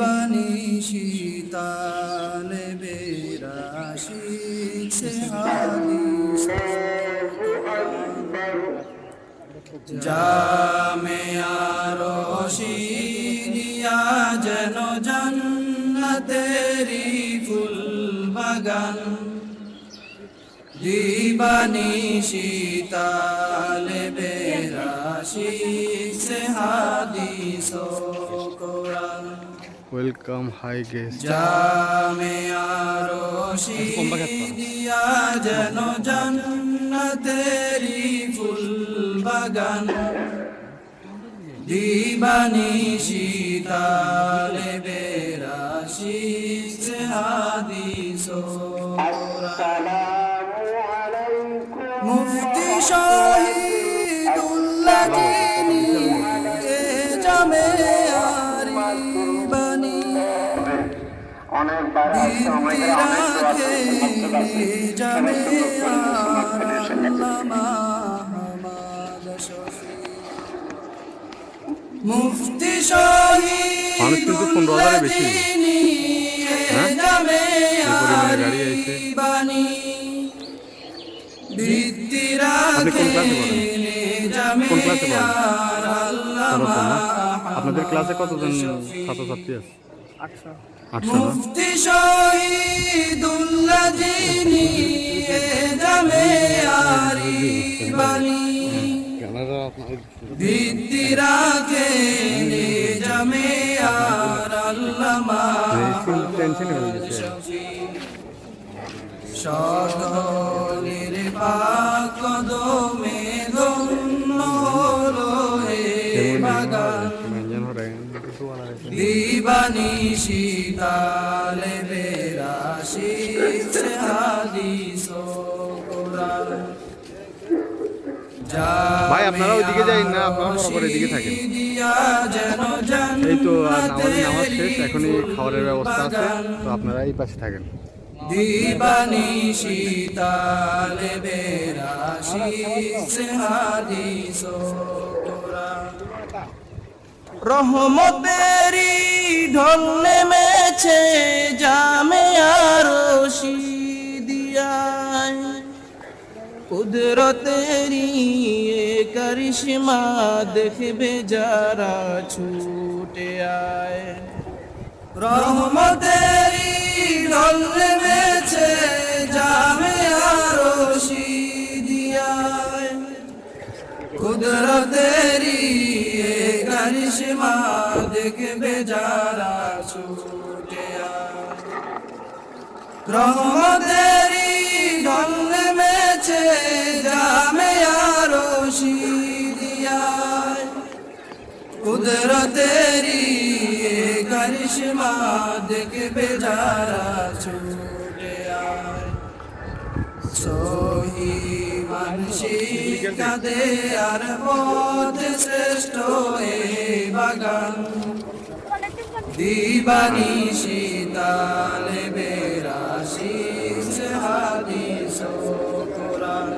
বানিশি তালে বেরাশি জামে আরও যেন জন্নতেরি ফুল বাগান দিবানিশি তালে বেরাশি, সে হাদিস কোরআন। ওয়েলকাম হাই গেস্ট জামে আরশি দিয়া যেন জান্নাতেরি ফুল বাগান। দিবানি শীতালে বেরাশি সে হাদিস মুফতি শহীদুল্লাহ রাখে শফি মুফতি মানুষ কিন্তু পনেরো হাজারে বেশি। আপনি কোন ক্লাসে পড়েন? কোন ক্লাসে পড়েন? আপনাদের ক্লাসে কতজন ছাত্রছাত্রী আছে না মুফতি শহীদুল্লাহ যিনি জামে আরিবানি ভিত্তি রাখে জামে আর আল্লামা। সকলের পাক কদমে ধন্য হে বাগান। বলা হয়েছে দিবানি শীতালে বেরাশি হাদিস কোরআন ভাই, আপনারা ওইদিকে যাই না, আপনারা বরাবর এদিকে থাকেন। এই তো আর নামাজ শেষ এখনই খাবারের ব্যবস্থা আছে তো আপনারা এই পাশে থাকেন। দিবানি শীতালে বেরাশি হাদিস রহমতেরি ঢল নেমেছে জামে আরশি দিয়ায় কুদরতেরি করিশ্মা দেখবে যারা ছুটে আয়। রহমতেরি ঢল নেমেছে জামে আরশি দিয়ায় কুদরতেরি করিশ্মা দেখবে যারা ছুটে রহমতেরি ঢল নেমেছে জামে আরশি দিয়ায়। কুদরতেরি করিশ্মা দেখবে যারা ছুটে সহি মানসিক কাঁদে আর পথ শ্রেষ্ঠ এ বাগান দিবানি শীতালে বেরাশি সে হাদিস কোরআন।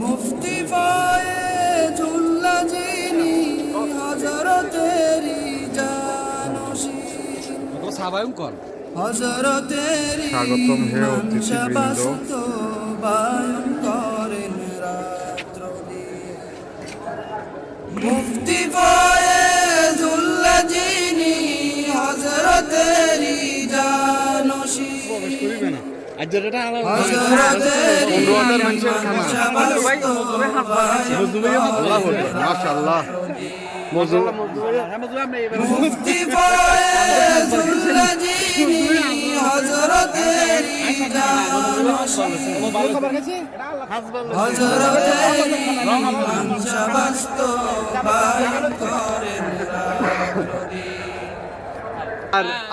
মুফতি ফায়েজুল্লাহ যিনি হযরতেরি জানশী হযরতেরি স্বাগতম হে অতিথিবৃন্দ। মুফতি ফয়েজুল্লাহ যিনি হযরতেরি জানশী হযরতেরি পনেরো হাজার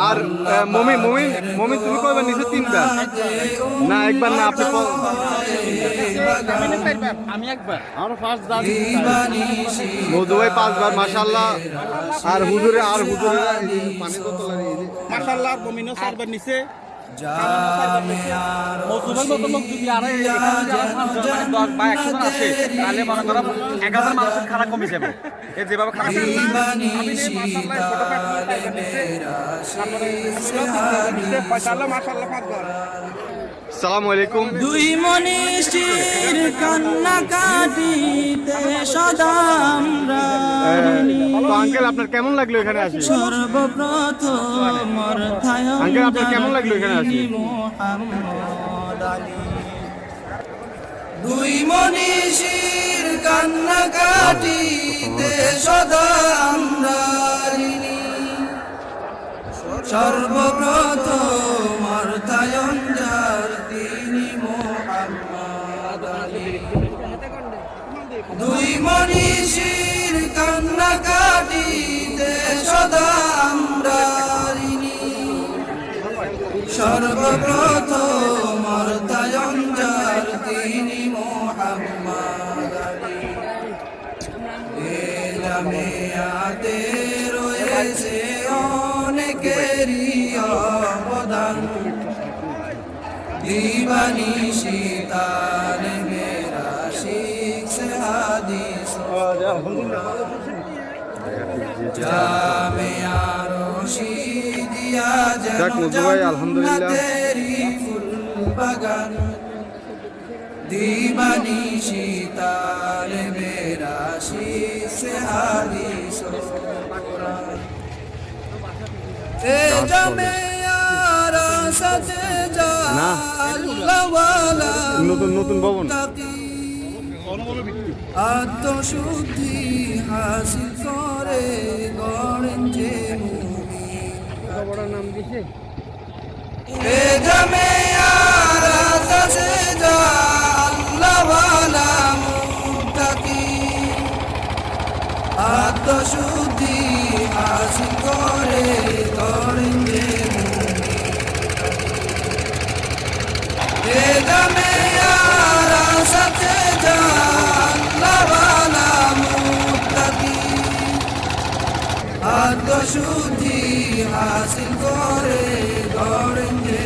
আর মমিন মমিন মমিন তুমি কয়বার নিচে তিনবার না একবার না আপনি আমি একবার। আমার ফার্স্ট মধু ভাই পাঁচবার মাশাল্লাহ আর হুজুরে আর হুজুরে পানি বোতল আর এই যে- মাশাআল্লাহ মমিনও চারবার নিচে জামিয়ার মজুবের মতো লোক যদি আর এখানে যদি আর পাঁচজন মানে দশ বা একশো জন আসে তাহলে মনে করো এক হাজার মানুষের খারাপ কমে যাবে। এ যেভাবে খারাপ দিবানিশি তালে মেরা মাশাআল্লাহ মাশাআল্লাহ পাঁচবার সালাম আলাইকুম। দুই মনীষীর কান্না কাটিতে সদা আমরা তো আঙ্কেল আপনার কেমন লাগল এখানে আসি? আঙ্কেল আপনার কেমন লাগল এখানে আসি? দুই মনীষীর কান্না কাটিতে সদা আমরা তিনি দুই মনীষীর কান্না কাটিতে সদা আমরা সর্বপ্রথম অর্থায়ন তিনি মোহাম্মদ আলী এ জামিয়াতে রয়েছে অনেকেরই অবদান। দিবানি শীতাল যাক মধু ভাই, আলহামদুলিল্লাহ। দিবানি শীতাল মেরা হাদিস নতুন নতুন ভবন। আত্মশুদ্ধি হাসিল করে গড়েন যে যা আল্লাহওয়ালা আত্মশুদ্ধি হাসিল করে গড়েন যে ইয়ারা সাথে জাল্লাওয়ালা মুত্তাকি। আত্মশুদ্ধি হাসিল করে গড়েন যে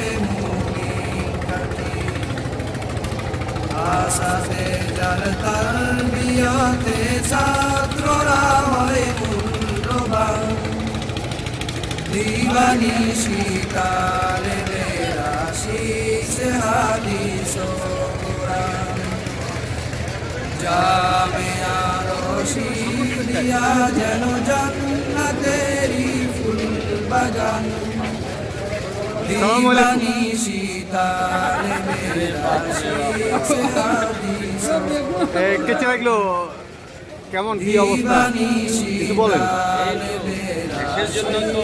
আশাতে যার তার বিয়াতে ছাত্ররা হয় মূল্যবান। দিবানি শীতালে মেরা শীষ হাদিস। জামিয়া রশিদিয়া যেন জান্নাতেরি ফুল বাগান দিবানি শীতালে মেরা শীষ হাদিস লাগল কেমন কি অবস্থা? কিছু বলেন। দেশের জন্য তো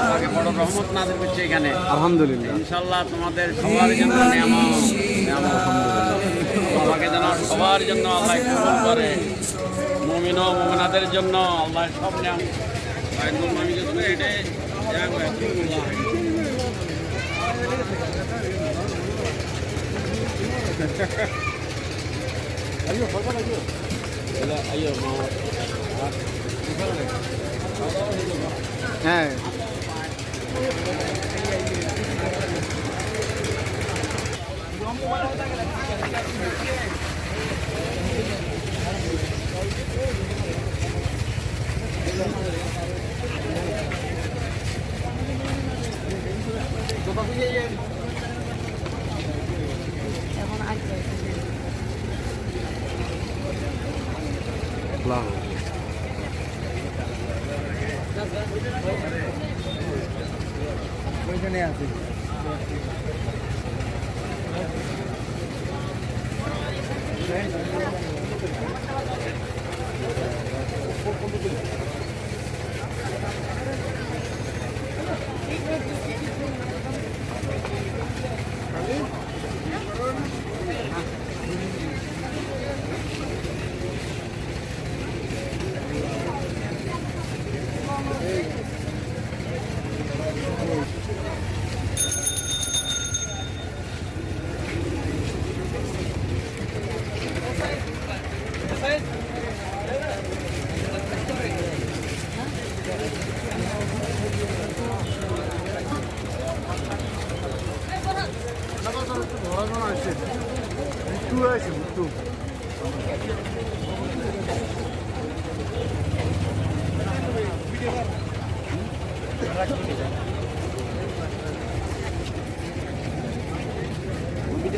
আমাকে বড় রহমত করছে এখানে আলহামদুলিল্লাহ। ইনশাআল্লাহ তোমাদের সবার জন্য নিয়ামত। নিয়ামত আমাকে যেন সবার জন্য আল্লাহ কবুল করে। মুমিন ও জন্য আল্লাহ সব নিয়াম একদম আমি যে তুমি এটা হ্যাঁ। আল্লাহ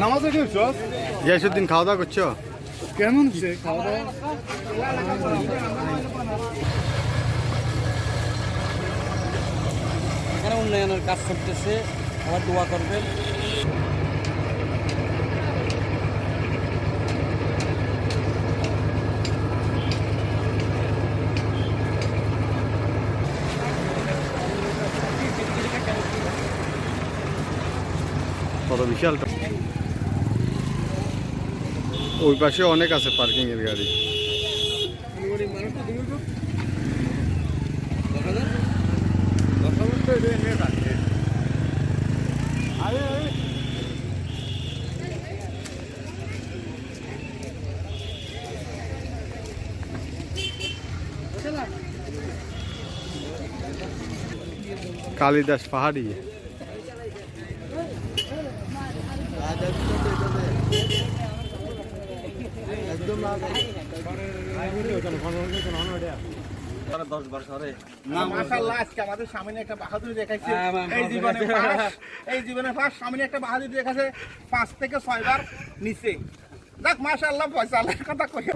নামাজে ঢুকছ ইয়াসুদ্দিন খাওয়া দাওয়া করছ? কেমন খাওয়া দাওয়া? উন্নয়নের কাজ করতেছে আবার দোয়া করবেন। কত বিশাল টা- ওই পাশে অনেক আছে পার্কিং এর গাড়ি কালিদাস পাহাড়ি মাশাআল্লাহ আজকে আমাদের সামনে একটা বাহাদুর দেখাইছে। হ্যাঁ, এই জীবনে এই জীবনে ফার্স্ট সামনে একটা বাহাদুরি দেখাছে পাঁচ থেকে ছয়বার নিচে। দেখ মাশাআল্লাহ পয়সা আল্লাহর কথা কই